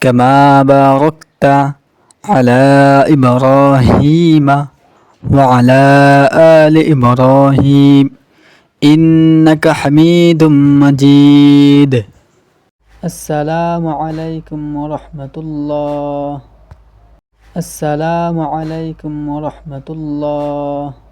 كما باركت على إبراهيم وعلى آل إبراهيم. إنك حميد مجيد. السلام عليكم ورحمة الله. السلام عليكم ورحمة الله.